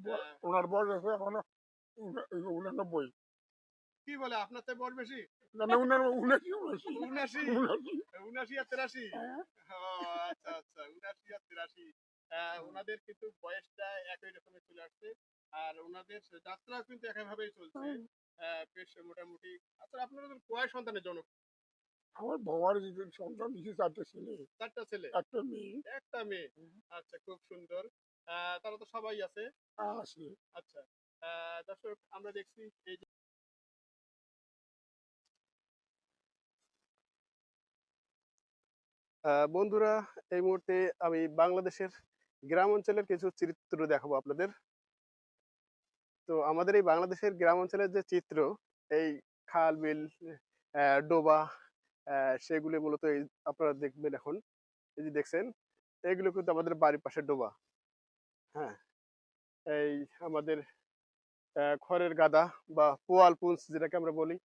আহ, ওনার বয়স আছে এখনও উনানব্বই। কি বলে? আপনার থেকে বয়স বেশি। না না উনার উনাশি উনাশি। উনাশি? উনাশি। উনাশি আর তেরাশি? হ্যাঁ। আচ্ছা আচ্ছা উনাশি আর তিরাশি। ওনাদের কিন্তু বয়সটা একই রকমের চলে আসছে। আর ওনাদের যাত্রা কিন্তু একইভাবেই চলছে। বেশ মোটামুটি। আচ্ছা কয় সন্তানের জনক? আমার বাবার সন্তান দিয়েছে চারটে ছেলে। চারটা ছেলে। একটা মেয়ে। একটা মেয়ে। আচ্ছা খুব সুন্দর। তারা তো সবাই আছে। আচ্ছা দর্শক আমরা দেখছি এই যে বন্ধুরা এই মুহূর্তে আমি বাংলাদেশের গ্রাম অঞ্চলের কিছু চিত্র দেখাবো আপনাদের। তো আমাদের এই বাংলাদেশের গ্রাম অঞ্চলের যে চিত্র এই খাল বিল আহ, ডোবা আহ, সেগুলি মূলত এই আপনারা দেখবেন এখন। এই যে দেখছেন এগুলো কিন্তু আমাদের বাড়ির পাশে ডোবা। হ্যাঁ এই আমাদের খড়ের গাদা বা পোয়াল পুঞ্চ যেটাকে আমরা বলি।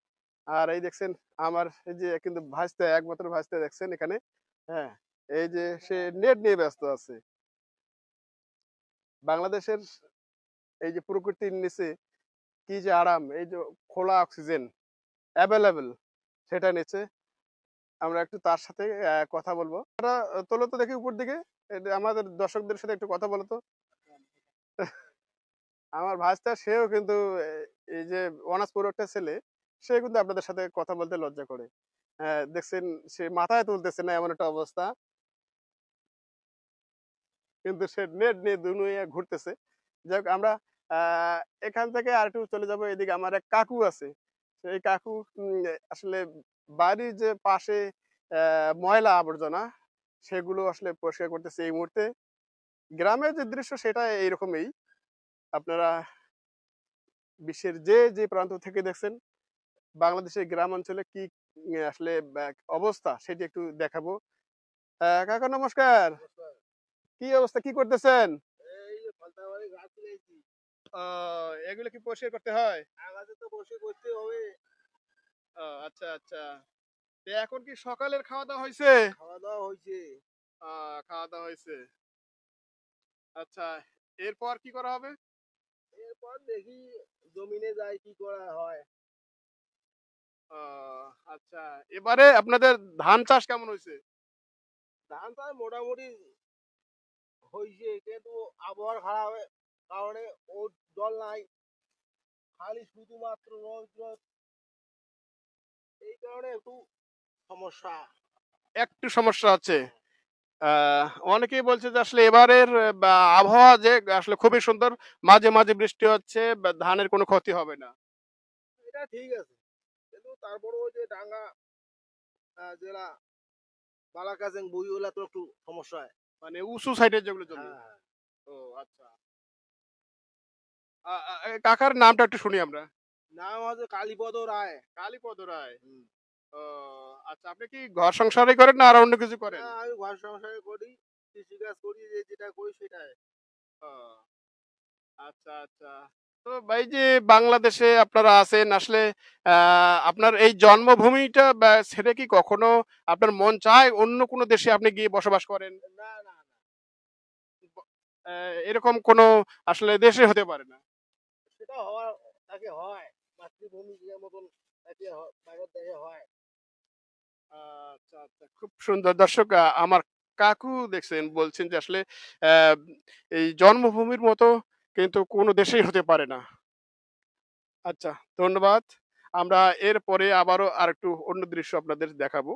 আর এই দেখছেন, আমার এই যে কিন্তু ভাজতে, একমাত্র ভাজতে দেখছেন এখানে হ্যাঁ এই যে সে নেট নিয়ে ব্যস্ত আছে। বাংলাদেশের এই যে প্রকৃতির নিচে কি যে আরাম, এই যে খোলা অক্সিজেন অ্যাভেলেবেল সেটা নিচে, আমরা একটু তার সাথে কথা বলব। তোলো তো দেখি উপর দিকে আমাদের দর্শকদের সাথে একটু কথা বলো তো। আমার ভাইস্তা সেও কিন্তু এই যে অনার্স একটা ছেলে, সে কিন্তু আপনাদের সাথে কথা বলতে লজ্জা করে। দেখছেন, সে মাথায় তুলতেছে না এমন একটা অবস্থা। কিন্তু সে নেট নিয়ে দুনুয়ে ঘুরতেছে। যাই হোক, আমরা এখান থেকে আর একটু চলে যাব। এদিকে আমার এক কাকু আছে। সেই কাকু আসলে বাড়ির যে পাশে ময়লা আবর্জনা, সেগুলো আসলে পরিষ্কার করতেছে এই মুহূর্তে। গ্রামের যে দৃশ্য সেটা এইরকমই আপনারা বিশ্বের যে যে প্রান্ত থেকে দেখছেন বাংলাদেশের গ্রাম অঞ্চলে কি আসলে অবস্থা সেটি একটু দেখাবো। কাকা নমস্কার। কি অবস্থা? কি করতেছেন? এগুলো কি পরিষ্কার করতে হয়? আগাতে তো বসে করতে হবে। আচ্ছা আচ্ছা। এখন কি সকালের খাওয়া দাওয়া হয়েছে খাওয়া দাওয়া হয়েছে খাওয়া দাওয়া হয়েছে আচ্ছা এরপর কি করা হবে? এরপর দেখি জমিনে যাই কি করা হয়। আচ্ছা এবারে আপনাদের ধান চাষ কেমন হয়েছে? ধান চাষ মোটামুটি হয়েছে কিন্তু আবহাওয়ার খারাপের কারণে ও জল নাই। খালি শুধুমাত্র রোদ রোদ। এই কারণে একটু সমস্যা। একটু সমস্যা আছে। আহ, অনেকেই বলছে যে আসলে এবারের আবহাওয়া যে আসলে খুবই সুন্দর মাঝে মাঝে বৃষ্টি হচ্ছে ধানের কোনো ক্ষতি হবে না। এটা ঠিক আছে। কিন্তু তারপরে ওই যে ডাঙ্গা জেলা বালাকাজেং বইগুলা তো একটু সমস্যা হয়। মানে উঁচু সাইডের যেগুলো জমি। হ্যাঁ ও আচ্ছা। কাকার নামটা একটু শুনি আমরা। নাম হচ্ছে কালীপদ রায়। কালীপদ রায়। আচ্ছা আপনি কি ঘর সংসারই করেন না আর অন্য কিছু করেন? আমি ঘর সংসারে করি কৃষিকাজ করি যে যেটা করি সেটাই। আচ্ছা আচ্ছা। তো ভাই যে বাংলাদেশে আপনারা আছেন আসলে আপনার এই জন্মভূমিটা ছেড়ে কি কখনো আপনার মন চায় অন্য কোনো দেশে আপনি গিয়ে বসবাস করেন? না না না। এরকম কোনো আসলে দেশে হতে পারে না? সেটা হওয়ার তাকে হয় মাতৃভূমি যে মতন তাকে বাইরের দেশে হয়। আচ্ছা আচ্ছা। খুব সুন্দর। দর্শক আমার কাকু দেখছেন, বলছেন যে আসলে এই জন্মভূমির মতো কিন্তু কোনো দেশেই হতে পারে না। আচ্ছা ধন্যবাদ। আমরা এরপরে আবারও আর একটু অন্য দৃশ্য আপনাদের দেখাবো।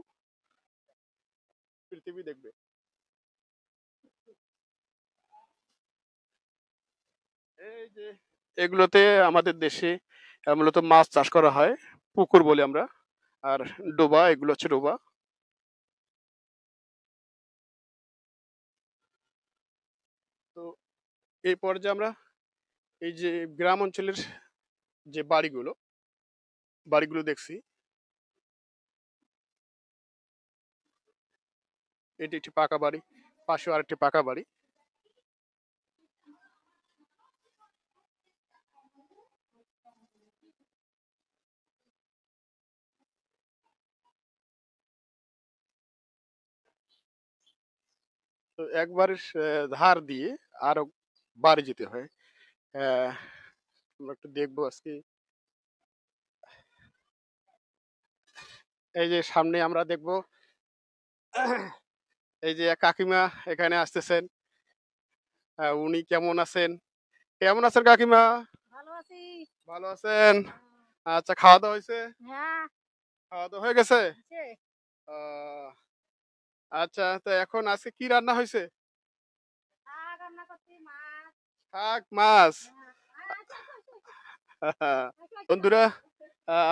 পৃথিবী দেখবে। এই যে, এগুলোতে আমাদের দেশে মূলত মাছ চাষ করা হয়, পুকুর বলি আমরা। আর ডোবা, এগুলো হচ্ছে ডোবা। তো এই পর্যায়ে আমরা এই যে গ্রাম অঞ্চলের যে বাড়িগুলো বাড়িগুলো দেখছি। এটি একটি পাকা বাড়ি, পাশেও আরেকটি পাকা বাড়ি। তো একবারের আহ, ধার দিয়ে আরও বাড়ি যেতে হয়। আমরা একটু দেখব আজকে। এই যে সামনে আমরা দেখব। এই যে কাকিমা এখানে আসতেছেন। উনি কেমন আছেন? কেমন আছেন কাকিমা? ভালো আছি। ভালো আছেন? আচ্ছা খাওয়া দাওয়া হয়েছে? হ্যাঁ। খাওয়া দাওয়া হয়ে গেছে? আহ, আচ্ছা তো এখন আজকে কি রান্না হয়েছে শাক মাছ। মাছ। হ্যাঁ, আচ্ছা, বন্ধুরা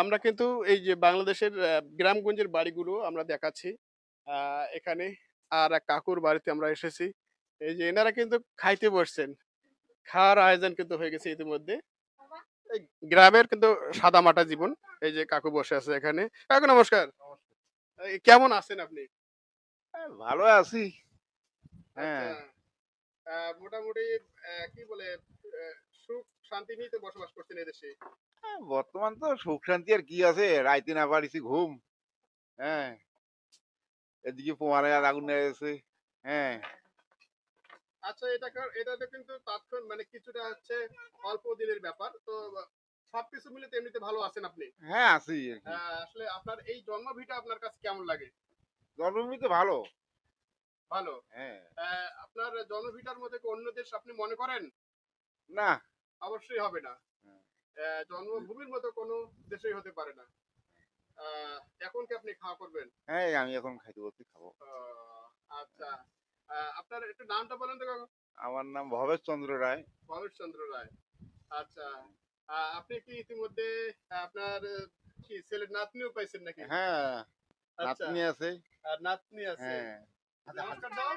আমরা কিন্তু এই যে বাংলাদেশের গ্রামগঞ্জের বাড়িগুলো আমরা দেখাচ্ছি। এখানে আর এক কাকুর বাড়িতে আমরা এসেছি। এই যে এনারা কিন্তু খাইতে বসছেন। খাওয়ার আয়োজন কিন্তু হয়ে গেছে ইতিমধ্যে। এই গ্রামের কিন্তু সাদা মাটা জীবন। এই যে কাকু বসে আছে এখানে। কাকু নমস্কার। কেমন আছেন আপনি? ভালো আছি। হ্যাঁ। আচ্ছা, মোটামুটি কি বলে সুখ শান্তি নিয়ে তো বসবাস করছেন এদেশে। হ্যাঁ, বর্তমান তো সুখ শান্তি আর কি আছে রাইতে না পারিছি ঘুম। হ্যাঁ এদিকে পোমারে আর আগুন গেছে হ্যাঁ। আচ্ছা এটা কার- এটা তো কিন্তু তাৎক্ষণ মানে কিছুটা হচ্ছে অল্প দিনের ব্যাপার। তো সবকিছু মিলে এমনিতে ভালো আছেন আপনি। হ্যাঁ আছি আসলে আপনার এই জন্মভিটা আপনার কাছে কেমন লাগে? জন্মভূমি তো ভালো। ভালো? হ্যাঁ। আপনার জন্মভিটার মধ্যে কি অন্য দেশ আপনি মনে করেন? না। অবশ্যই হবে না। হ্যাঁ। জন্মভূমির মতো কোনো দেশই হতে পারে না। এখন কি আপনি খাওয়া করবেন? হ্যাঁ আমি এখন খাইতে বলতে খাব। আচ্ছা। আপনার একটু নামটা বলেন তো আমার নাম ভবেশ চন্দ্র রায়। ভবেশ চন্দ্র রায়। আচ্ছা। আপনি কি ইতিমধ্যে আপনার কি ছেলের নাতনিও পাইছেন নাকি? হ্যাঁ। নাতনি আছে। আর নাতনি আছে। হ্যাঁ। নমস্কার দাও।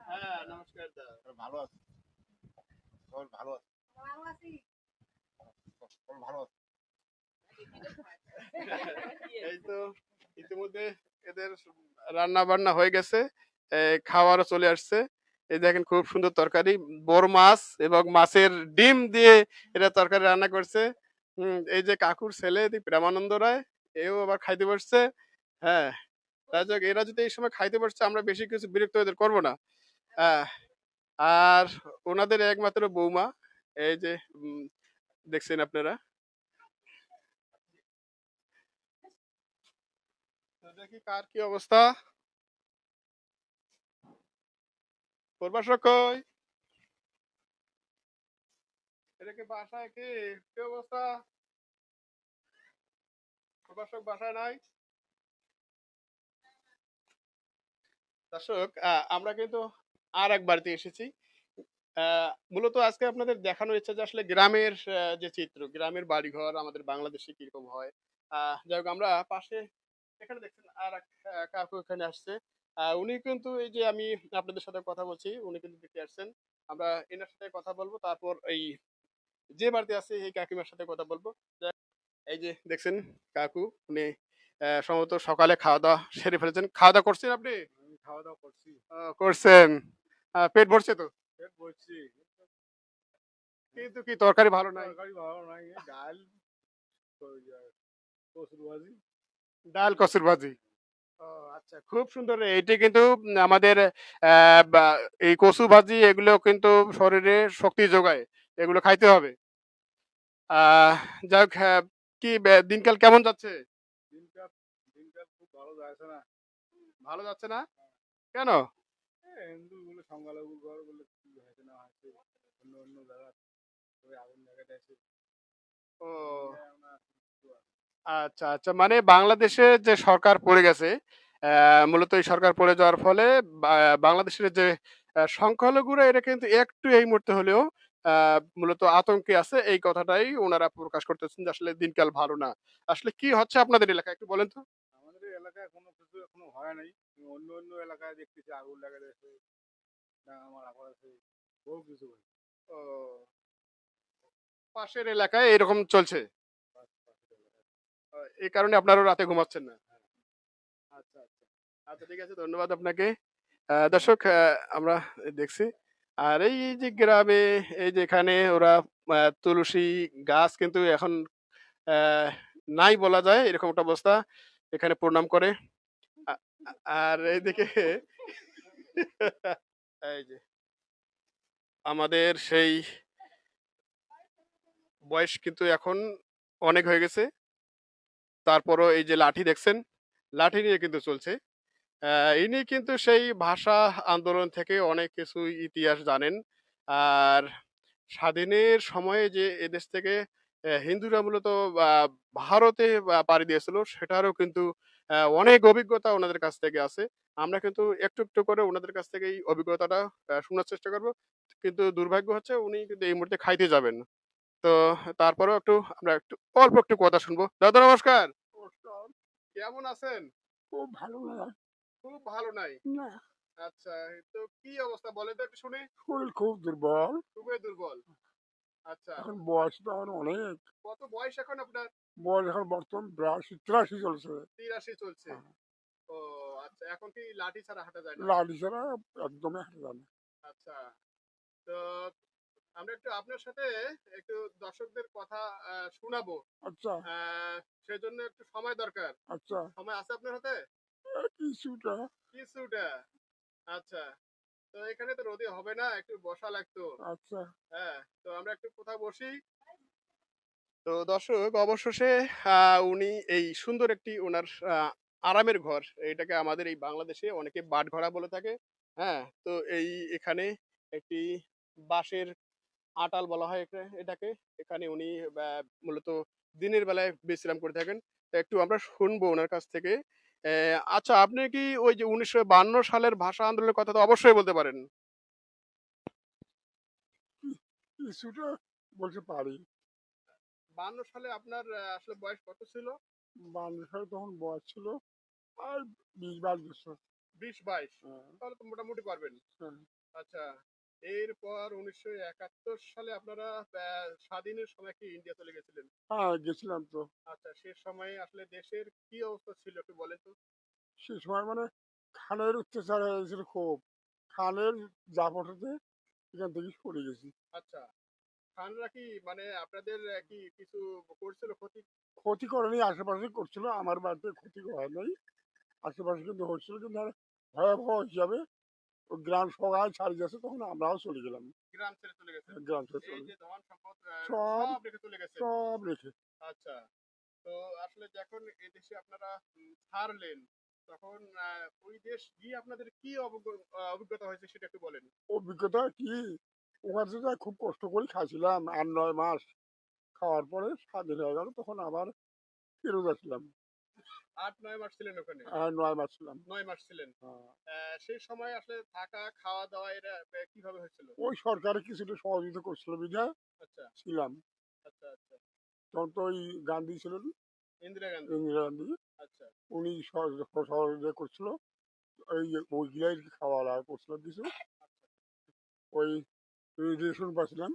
হ্যাঁ নমস্কার দাও। ভালো আছে। সবাই ভালো আছে। ভালো আছি সবাই ভালো আছে। এই তো ইতিমধ্যে এদের রান্না বান্না হয়ে গেছে। খাওয়ারও চলে আসছে। এই দেখেন খুব সুন্দর তরকারি। বড় মাছ এবং মাছের ডিম দিয়ে এটা তরকারি রান্না করছে। এই যে কাকুর ছেলে প্রেমানন্দ রায় এও আবার খাইতে বসছে। হ্যাঁ তাই যাক, এরা যদি এই সময় খাইতে পারছে আমরা বেশি কিছু বিরক্ত এদের করব না। হ্যাঁ আর ওনাদের একমাত্র বৌমা, এই যে দেখছেন আপনারা? দেখি কার কি অবস্থা। কই কি বাসায় কি? কি অবস্থা? বাসায় নাই? দর্শক আমরা কিন্তু আর এক বাড়িতে এসেছি মূলত আজকে আপনাদের দেখানোর ইচ্ছা যে আসলে গ্রামের যে চিত্র, গ্রামের বাড়িঘর আমাদের বাংলাদেশে কীরকম হয়। যাই হোক, আমরা পাশে এখানে দেখছেন আর এক কাকু এখানে আসছে। উনি কিন্তু এই যে আমি আপনাদের সাথে কথা বলছি, উনি কিন্তু দেখতে আসছেন। আমরা এনার সাথে কথা বলব, তারপর এই যে বাড়িতে আছে এই কাকিমার সাথে কথা বলব। এই যে দেখছেন কাকু, উনি সম্ভবত সকালে খাওয়া দাওয়া সেরে ফেলেছেন। খাওয়া দাওয়া করছেন আপনি? খাওয়া দাওয়া করছি করছেন। পেট ভরছে তো? পেট বসছি কিন্তু কি তরকারি ভালো নাই? তরকারি ভালো নাই ডাল কচুর ভাজি। ডাল কসুর ভাজি। ও আচ্ছা। খুব সুন্দর। এটি কিন্তু আমাদের এই কচু ভাজি এগুলো কিন্তু শরীরে শক্তি যোগায়। এগুলো খাইতে হবে। আহ যাই হোক হ্যাঁ, কি দিনকাল কেমন যাচ্ছে? দিনকাল দিনকাল খুব ভালো যাচ্ছে না। ভালো যাচ্ছে না? কেন? হিন্দু বলে সংখ্যালঘু ঘর বলে কি হয়েছে না হয়েছে অন্য অন্য জায়গা আগুন জায়গাটা আছে ও। আচ্ছা আচ্ছা মানে বাংলাদেশে যে সরকার পড়ে গেছে মূলত এই সরকার পড়ে যাওয়ার ফলে বাংলাদেশের যে সংখ্যালঘুরা এটা কিন্তু একটু এই মুহূর্তে হলেও মূলত আতঙ্কে আছে এই কথাটাই ওনারা প্রকাশ করতেছেন যে আসলে দিনকাল ভালো না। আসলে কি হচ্ছে আপনাদের এলাকায় একটু বলেন তো। এলাকায় কোনো কিছু এখনও হয় নাই। অন্য অন্য এলাকায় দেখতেছি আগুন লাগা দিয়েছে ডাঙা মারা করেছে বহু কিছু ও, পাশের এলাকায় এরকম চলছে। এই কারণে আপনারাও রাতে ঘুমাচ্ছেন না। আচ্ছা আচ্ছা। আচ্ছা ঠিক আছে ধন্যবাদ আপনাকে। দর্শক আমরা দেখছি। আর এই যে গ্রামে এই যে এখানে ওরা তুলসী গাছ কিন্তু এখন নাই বলা যায় এরকম একটা অবস্থা। এখানে প্রণাম করে। আর এইদিকে এই যে, আমাদের সেই বয়স কিন্তু এখন অনেক হয়ে গেছে। তারপরও এই যে লাঠি দেখছেন, লাঠি নিয়ে কিন্তু চলছে। ইনি কিন্তু সেই ভাষা আন্দোলন থেকে অনেক কিছু ইতিহাস জানেন। আর স্বাধীনের সময়ে যে এদেশ থেকে হিন্দুরা মূলত ভারতে পাড়ি দিয়েছিল। সেটারও কিন্তু অনেক অভিজ্ঞতা ওনাদের কাছ থেকে আছে। আমরা কিন্তু একটু একটু করে ওনাদের কাছ থেকে এই অভিজ্ঞতাটা শোনার চেষ্টা করব। কিন্তু দুর্ভাগ্য হচ্ছে উনি কিন্তু এই মুহূর্তে খাইতে যাবেন তো তারপরেও একটু আমরা একটু অল্প একটু কথা শুনব। দাদা নমস্কার। কেমন আছেন? খুব ভালো খুব ভালো নাই? না। আচ্ছা তো কি অবস্থা বলে তো একটু শুনি। শরীর খুব দুর্বল। খুবই দুর্বল। আচ্ছা। এখন বয়স তো আমার অনেক। কত বয়স এখন আপনার? বয়স এখন বর্তমান বিরাশি তিরাশি চলছে। তিরাশি চলছে। হ্যাঁ। ও আচ্ছা এখন কি লাঠি ছাড়া হাঁটা যায় না? লাঠি ছাড়া একদমই হাঁটা যায় না। আচ্ছা। তো আমরা একটু আপনার সাথে একটু দর্শকদের কথা শোনাবো। আচ্ছা। আহ, সেজন্য একটু সময় দরকার। আচ্ছা। সময় আছে আপনার হাতে? কিছুটা। কিছুটা। আচ্ছা। তো এখানে তো রোদে হবে না একটু বসা লাগতো। আচ্ছা। হ্যাঁ তো আমরা একটু কোথাও বসি? তো দর্শক অবশেষে আহ, উনি এই সুন্দর একটি ওনার আরামের ঘর এটাকে আমাদের এই বাংলাদেশে অনেকে বাটঘরা বলে থাকে। হ্যাঁ তো এই এখানে একটি বাঁশের আটাল বলা হয় এটাকে। এখানে উনি আহ, মূলত দিনের বেলায় বিশ্রাম করে থাকেন। তো একটু আমরা শুনব ওনার কাছ থেকে আচ্ছা আপনি কি ওই যে উনিশশো বান্ন সালের ভাষা আন্দোলনের কথা তো অবশ্যই বলতে পারেন? কিছুটা বলতে পারি। বান্ন সালে আপনার আসলে বয়স কত ছিল? মানুষের তখন বয়স ছিল আর বিশ বাইশ বছর। বিশ বাইশ। হ্যাঁ, তাহলে তো মোটামুটি পারবেন। হ্যাঁ। আচ্ছা। এরপর উনিশশো একাত্তর সালে আপনারা স্বাধীনের সময় কি ইন্ডিয়া চলে গেছিলেন? হ্যাঁ গেছিলাম তো। আচ্ছা সে সময় আসলে দেশের কি অবস্থা ছিল একটু বলেন তো। সে সময় মানে খানের অত্যাচার হয়েছিল খুব। খানের জাপটাতে এখান থেকে সরে গেছি। আচ্ছা খানরা কি মানে আপনাদের কি কিছু করছিল ক্ষতি? ক্ষতি করেনি আশেপাশে করছিল। আমার বাড়িতে ক্ষতি হয় নাই। আশেপাশে কিন্তু হচ্ছিল কিন্তু ভয়াবহ হিসাবে গ্রাম সবাই ছাড়িয়ে যাচ্ছে তখন আমরাও চলে গেলাম। গ্রাম ছেড়ে চলে গেছে। গ্রাম ছেড়ে চলে সব- রেখে চলে গেছে। সব রেখে। আচ্ছা তো আসলে যখন এই দেশে আপনারা ছাড়লেন তখন ওই দেশ গিয়ে আপনাদের কি অভিজ্ঞতা হয়েছে সেটা একটু বলেন। অভিজ্ঞতা কি? ওখানে তো যাই খুব কষ্ট করে খাইছিলাম আর নয় মাস। খাওয়ার পরে স্বাধীন হয়ে গেল তখন আবার ফেরত আসলাম। আট নয় মাস ছিলেন ওখানে। নয় মাস ছিলাম। নয় মাস ছিলেন। সেই সময় আসলে থাকা খাওয়া দাওয়া আহ, কীভাবে হয়েছিল? ওই সরকারে কিছুটা সহযোগিতা করছিল বিধায় আচ্ছা। ছিলাম। আচ্ছা আচ্ছা। তখন তো ওই গান্ধী ছিলেন। ইন্দিরা গান্ধী। ইন্দিরা গান্ধী। আচ্ছা। উনি সহ- সহযোগিতা করছিল। ওই যে ওইগুলাই খাওয়া দাওয়া করছিল কিছু। ওই রেশন পাচ্ছিলাম।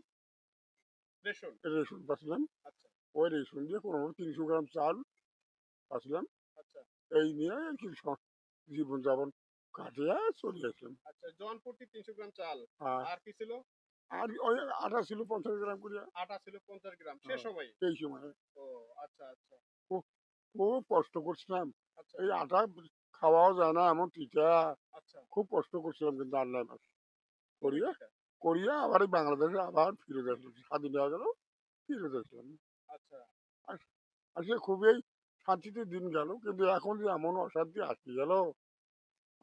রেশন? রেশন পাচ্ছিলাম। আচ্ছা। ওই রেশন দিয়ে কোনো তিনশো গ্রাম চাল পাচ্ছিলাম। এই নিয়ে আর কি স- জীবনযাপন কাটিয়ে চলে আসলাম আচ্ছা জন প্রতি তিনশো গ্রাম চাল। আর আর কি ছিল? আর ওই আটা ছিল পঞ্চাশ গ্রাম করে আটা ছিল পঞ্চাশ গ্রাম সে হ্যাঁ। সময়? এই সময়। ও আচ্ছা আচ্ছা। খুব কষ্ট করছিলাম। আচ্ছা। এই আটা খাওয়াও যায় না এমন টিটা আচ্ছা। খুব কষ্ট করছিলাম কিন্তু আল্লাহ মাস। করিয়া আচ্ছা, করিয়া আবার এই বাংলাদেশে আবার ফিরে আসলাম। স্বাধীন হয়ে গেল ফিরে আসলাম। আচ্ছা। আসলে খুবই শান্তিতে দিন গেল কিন্তু এখন যে এমন অশান্তি আসতে গেল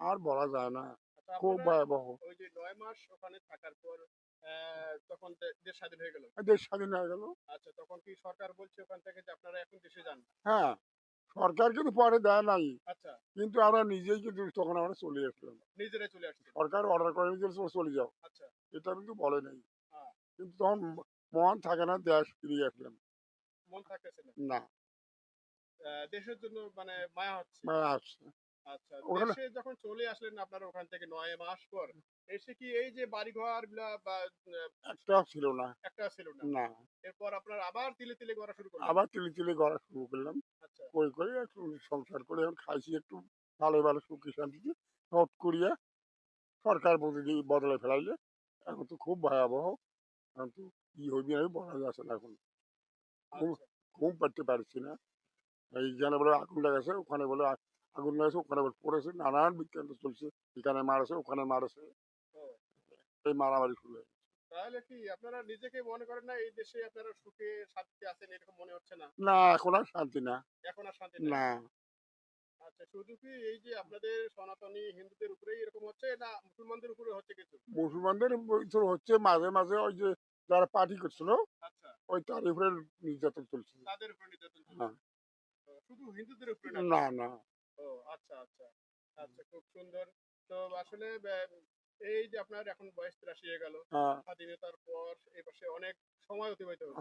আর বলা যায় না। খুব ভয়াবহ। ওই যে নয় মাস ওখানে থাকার পর তখন দেশ স্বাধীন হয়ে গেল? দেশ স্বাধীন হয়ে গেল। আচ্ছা তখন কি সরকার বলছে ওখান থেকে যে আপনারা এখন দেশে যান হ্যাঁ সরকার কিন্তু পরে দেয় নাই। আচ্ছা। কিন্তু আমরা নিজেই কিন্তু তখন আমরা চলে আসলাম। নিজেরাই চলে আসছে সরকার অর্ডার করে চলে যাও। আচ্ছা। এটা কিন্তু বলে নাই। হ্যাঁ। কিন্তু তখন মন থাকে না দেশ ফিরিয়ে আসলাম। মন থাকতেছে না। দেশের জন্য মানে মায়া হচ্ছে। মানে আসছে আচ্ছা দেশে যখন চলে আসলেন আপনারা ওখান থেকে নয় মাস পর এসে কি এই যে বাড়িঘরগুলা বা আহ, একটাও ছিল না। একটা ছিল না? না। এরপর আপনার আবার তিলে তিলে করা শুরু করলেন? আবার তিলে তিলে গড়া শুরু করলাম। আচ্ছা। করে করে একটু সংসার করে এখন খাইছি একটু ভালো ভালো সুখী শান্তিতে। হট করিয়া সরকার বদলে বদলে ফেলাইলে এখন তো খুব ভয়াবহ। এখন তো কি হইবি আমি বলা যাচ্ছে না এখন। আচ্ছা। ঘুম পাড়তে পারছি না। এইখানে বলে আগুন লাগাছে ওখানে বলে আগুন লাগাছে ওখানে বলে পড়েছে নানান বিজ্ঞান চলছে এখানে মারেছে ওখানে মারেছে। এই মারামারি শুরু হয়েছে তাহলে কি আপনারা নিজেকে মনে করেন না এই দেশে আপনারা সুখে শান্তিতে আছেন এরকম মনে হচ্ছে না? না এখন আর শান্তি না। এখন আর শান্তি না। আচ্ছা শুধু কি এই যে আপনাদের সনাতনী হিন্দুদের উপরেই এরকম হচ্ছে না মুসলমানদের উপরে হচ্ছে কিছু? মুসলমানদের হচ্ছে মাঝে মাঝে ওই যে যারা পার্টি করছিল আচ্ছা। ওই তার উপরে নির্যাতন চলছে। তাদের উপরে নির্যাতন চলছে। হ্যাঁ। শুধু হিন্দুদের উপরে না না ও আচ্ছা আচ্ছা। আচ্ছা খুব সুন্দর। তো আসলে এই যে আপনার এখন বয়স তিরাশি হয়ে গেল হ্যাঁ, স্বাধীনতার পর এই পাশে অনেক সময় অতিবাহিত হলো।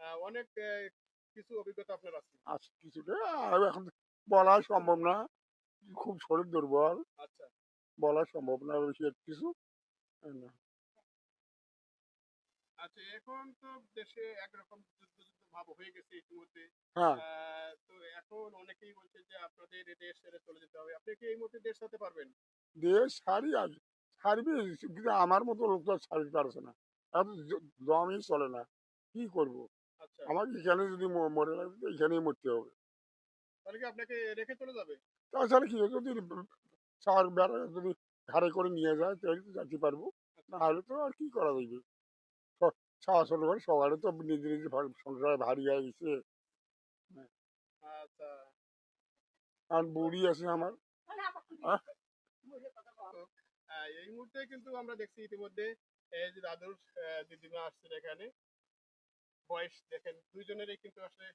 হ্যাঁ, অনেক কিছু অভিজ্ঞতা আপনার আছে? আছে কিছুটা। এখন বলা সম্ভব না। খুব শরীর দুর্বল। আচ্ছা। বলা সম্ভব না বেশি কিছু। আচ্ছা এখন তো দেশে একরকম যুদ্ধ ভাব হয়ে গেছে ইতিমধ্যে। হ্যাঁ। তো এখন অনেকেই বলছে যে আপনাদের দেশ ছেড়ে চলে যেতে হবে। আপনি কি এই মুহূর্তে দেশ যেতে পারবেন? দেশ সারি আর সারবে কিন্তু আমার মতো লোক তো সারতে পারছে না। জ- দমই চলে না। কি করব? আচ্ছা। আমাকে এখানে যদি মরে লাগে তো এখানেই মরতে হবে। তাহলে কি আপনাকে রেখে চলে যাবে? তাছাড়া কি যদি চার বেড়া যদি ঘাড়ে করে নিয়ে যায় তাহলে তো যেতে পারব। নাহলে তো আর কি করা যাবে ছাওয়া চলে করে সবারই তো নিজে নিজে সংসারে ভারী হয়ে গেছে। আচ্ছা। আর বুড়ি আছে আমার। আহ, এই মুহূর্তে কিন্তু আমরা দেখছি ইতিমধ্যে এই যে দাদুর দিদিমা আসছেন এখানে। বয়স দেখেন দুইজনেরই কিন্তু আসলে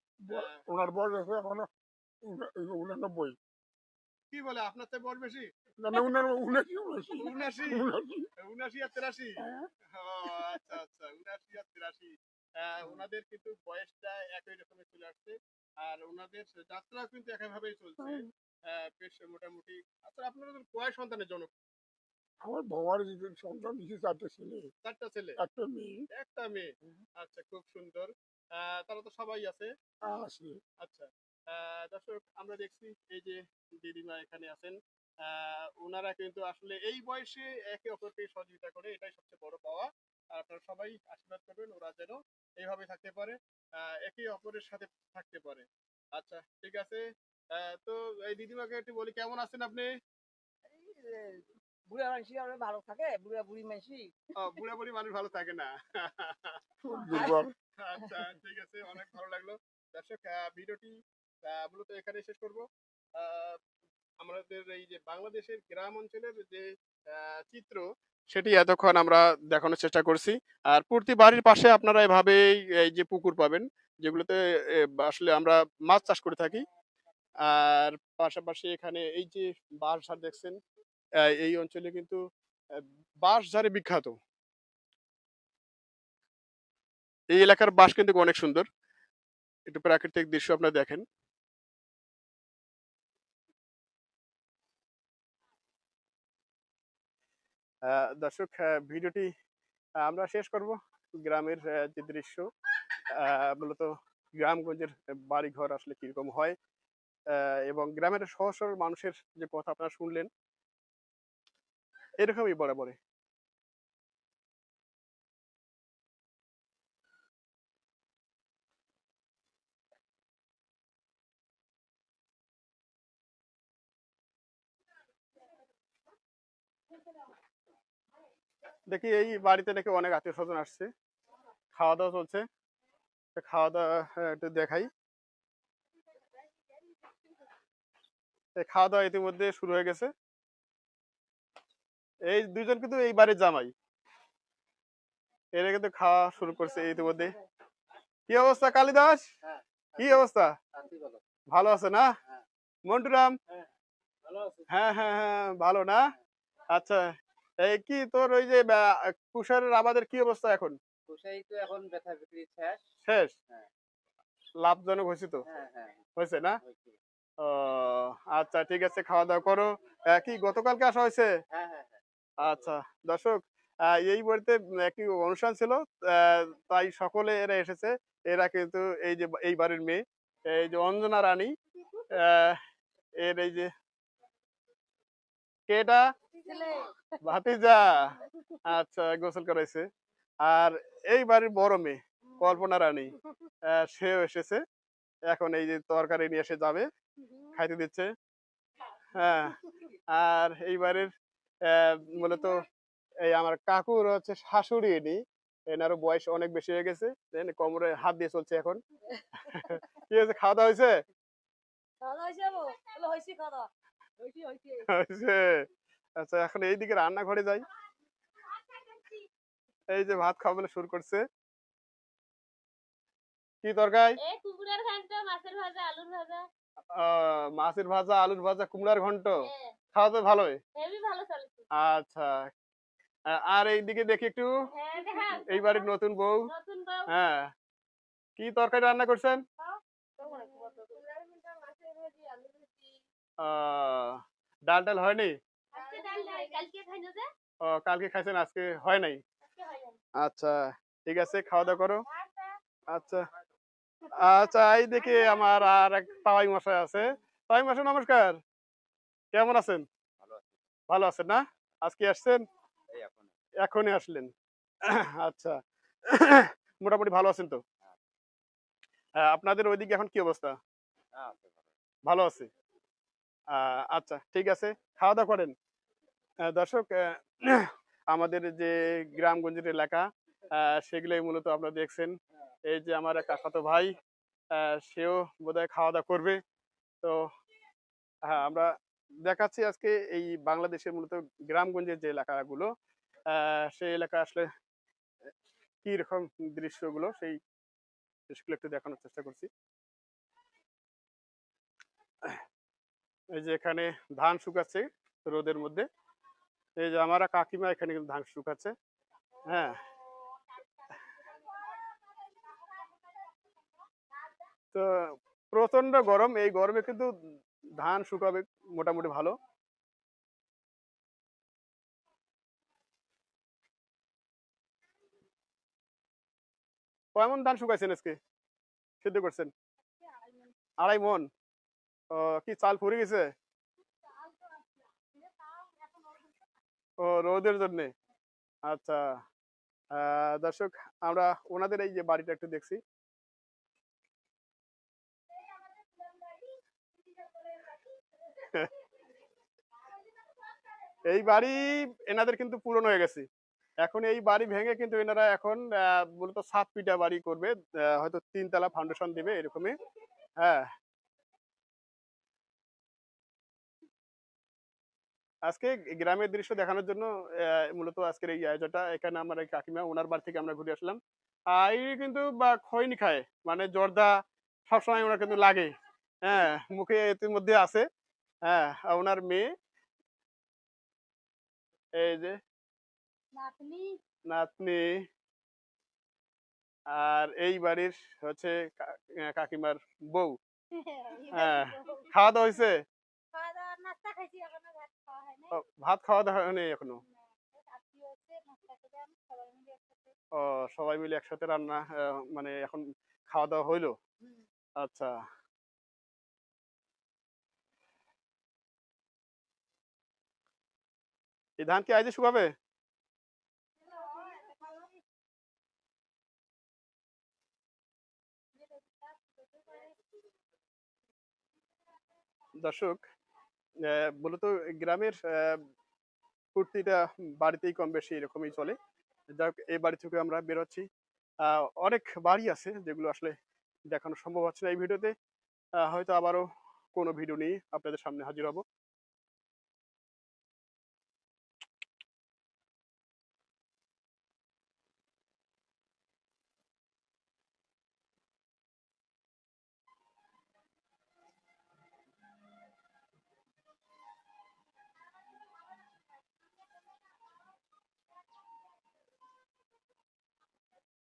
ওনার বয়স আছে এখনও উনা- উনানব্বই। কি বলে? আপনার থেকে বয়স বেশি? না না উনার উনাশি উনাশি। উনাশি? উনাশি। উনাশি আর তেরাশি? হ্যাঁ। আচ্ছা আচ্ছা উনাশি আর তিরাশি। ওনাদের কিন্তু বয়সটা একই রকমের চলে আসছে। আর ওনাদের যাত্রা কিন্তু একইভাবেই চলছে। বেশ মোটামুটি। আচ্ছা আপনারা তো কয় সন্তানের জনক? আমার বাবার সন্তান চারটে ছেলে। চারটা ছেলে? একটা মেয়ে। একটা মেয়ে? আচ্ছা খুব সুন্দর। তারা তো সবাই আছে? আছে। আচ্ছা। দর্শক আমরা দেখছি এই যে দিদিমা এখানে আছেন। আহ, ওনারা কিন্তু আসলে এই বয়সে একে অপরকে সহযোগিতা করে এটাই সবচেয়ে বড় পাওয়া। আর আপনারা সবাই আশীর্বাদ করবেন ওরা যেন এইভাবে থাকতে পারে একে অপরের সাথে থাকতে পারে। আচ্ছা ঠিক আছে। তো এই দিদিমাকে একটু বলি কেমন আছেন আপনি? বুড়া মানুষ আমরা ভালো থাকে বুড়া বুড়ি মানুষই ও, বুড়া বুড়ি মানুষ ভালো থাকে না। আচ্ছা ঠিক আছে অনেক ভালো লাগল। দর্শক আহ, ভিডিওটি মূলত এখানে শেষ করব। আমাদের এই যে বাংলাদেশের গ্রাম অঞ্চলের যে চিত্র, সেটি এতক্ষণ আমরা দেখানোর চেষ্টা করছি। আর প্রতি বাড়ির পাশে আপনারা এভাবেই এই যে পুকুর পাবেন, যেগুলোতে আসলে আমরা মাছ চাষ করে থাকি। আর পাশাপাশি এখানে এই যে বাঁশঝাড় দেখছেন এই অঞ্চলে কিন্তু বাঁশঝাড়ে বিখ্যাত। এই এলাকার বাঁশ কিন্তু অনেক সুন্দর। একটু প্রাকৃতিক দৃশ্য আপনারা দেখেন। দর্শক ভিডিওটি আমরা শেষ করব গ্রামের যে দৃশ্য মূলত গ্রামগঞ্জের বাড়ি ঘর আসলে কীরকম হয় এবং গ্রামের সহজ সরল মানুষের যে কথা আপনারা শুনলেন, এরকমই বরাবরে দেখি এই বাড়িতে নাকি অনেক আত্মীয় স্বজন আসছে। খাওয়া দাওয়া চলছে। খাওয়া দাওয়া আহ, একটু দেখাই। এই খাওয়া দাওয়া ইতিমধ্যে শুরু হয়ে গেছে। এই দুজন কিন্তু এই বাড়ির জামাই। এরা কিন্তু খাওয়া শুরু করছে ইতিমধ্যে। কি অবস্থা কালিদাস? কি অবস্থা? ভালো। আছে না? মন্টুরাম? হ্যাঁ হ্যাঁ হ্যাঁ ভালো না? আচ্ছা। এই কি তোর ওই যে আহ, কুষারের আমাদের কি অবস্থা এখন? কোষাই তো এখন ব্যথা বিক্রি শেষ। শেষ? হ্যাঁ। লাভজনক হয়েছে তো? হ্যাঁ হ্যাঁ হয়েছে না? ও আচ্ছা ঠিক আছে খাওয়া দাওয়া করো কি গতকালকে আসা হয়েছে? হ্যাঁ হ্যাঁ হ্যাঁ। আচ্ছা দর্শক এই বাড়িতে একটি অনুষ্ঠান ছিল তাই সকলে এরা এসেছে। এরা কিন্তু এই যে এই বাড়ির মেয়ে এই যে অঞ্জনা রানী এর এই যে কেটা ভাতিজা আচ্ছা গোসল করাইছে। আর এই বাড়ির বড় মেয়ে কল্পনা রানী সেও এসেছে। এখন এই যে তরকারি নিয়ে এসে যাবে খাইতে দিচ্ছে। হ্যাঁ আর এই বাড়ির মূলত এই আমার কাকুর হচ্ছে শাশুড়ি ইনি। এনারও বয়স অনেক বেশি হয়ে গেছে কোমরে হাত দিয়ে চলছে এখন। কি হয়েছে খাওয়া দাওয়া হয়েছে খাওয়া বলে হয়েছি। আচ্ছা এখন এইদিকে রান্নাঘরে যাই। এই যে ভাত খাওয়া বলে শুরু করছে। কি তরকারি? মাছের ভাজা আলুর ভাজা। আহ, মাছের ভাজা আলুর ভাজা কুমড়ার ঘন্ট? হ্যাঁ। খাওয়া তো ভালোই। ভালো আচ্ছা। আর এইদিকে দেখি একটু। হ্যাঁ এই বাড়ির নতুন বউ। হ্যাঁ। কি তরকারি রান্না করছেন? ডাল ডাল হয়নি? ও, কালকে খাইছেন আজকে হয় নাই? হয় আচ্ছা ঠিক আছে খাওয়া দাওয়া করো। আচ্ছা। আচ্ছা এই দেখি আমার আর এক তাওয়াই মশাই আছে। তাওয়াই মশাই নমস্কার। কেমন আছেন? ভালো আছেন না? আজকে আসছেন? এখনই। আসলেন। আচ্ছা মোটামুটি ভালো আছেন তো? হ্যাঁ, আপনাদের ওইদিকে এখন কি অবস্থা? ভালো। আছে? আচ্ছা ঠিক আছে খাওয়া দাওয়া করেন। দর্শক আমাদের যে গ্রামগঞ্জের এলাকা সেগুলোই মূলত আপনারা দেখছেন। এই যে আমার কাকাতো ভাই সেও বোধহয় খাওয়া দাওয়া করবে। তো হ্যাঁ আমরা দেখাচ্ছি আজকে এই বাংলাদেশের মূলত গ্রামগঞ্জের যে এলাকাগুলো সেই এলাকা আসলে কি রকম দৃশ্যগুলো, সেই দৃশ্যগুলো একটু দেখানোর চেষ্টা করছি। এই যে এখানে ধান শুকাচ্ছে রোদের মধ্যে। এই যে আমার কাকিমা এখানে কিন্তু ধান শুকাচ্ছে হ্যাঁ। তো প্রচণ্ড গরম, এই গরমে কিন্তু ধান শুকাবে মোটামুটি ভালো। কয়মন ধান শুকাইছেন আজকে? সিদ্ধ করছেন? আড়াই মন? কি চাল ফুরে গেছে? ও রোদের জন্য? আচ্ছা দর্শক, আমরা ওনাদের এই যে বাড়িটা একটু দেখছি। এই বাড়ি এনাদের কিন্তু পুরনো হয়ে গেছে। এখন এই বাড়ি ভেঙে কিন্তু এনারা এখন মূলত সাত পিটা বাড়ি করবে হয়তো তিনতলা ফাউন্ডেশন দিবে এরকমই। হ্যাঁ আজকে গ্রামের দৃশ্য দেখানোর জন্য মূলত আজকের এই আয়োজনটা। এখানে আমার এই কাকিমা ওনার বাড়ি থেকে আমরা ঘুরে আসলাম। আর কিন্তু বা খৈনি খায় মানে জর্দা সবসময় ওনার কিন্তু লাগে। হ্যাঁ মুখে ইতিমধ্যে আছে। হ্যাঁ ওনার মেয়ে এই যে নাতনি। নাতনি। আর এই বাড়ির হচ্ছে কাকিমার বউ। হ্যাঁ খাওয়া দাওয়া হয়েছে ভাত খাওয়া দাওয়া হয়নি এখনও? ও, সবাই মিলে একসাথে রান্না মানে এখন খাওয়া দাওয়া হইল? আচ্ছা। এই ধান কি আজই শুকাবে? দর্শক মূলত গ্রামের আহ, প্রতিটা বাড়িতেই কম বেশি এরকমই চলে। যাই হোক এই বাড়ি থেকে আমরা বেরোচ্ছি। অনেক বাড়ি আছে যেগুলো আসলে দেখানো সম্ভব হচ্ছে না এই ভিডিওতে। হয়তো আবারও কোনো ভিডিও নিয়ে আপনাদের সামনে হাজির হব।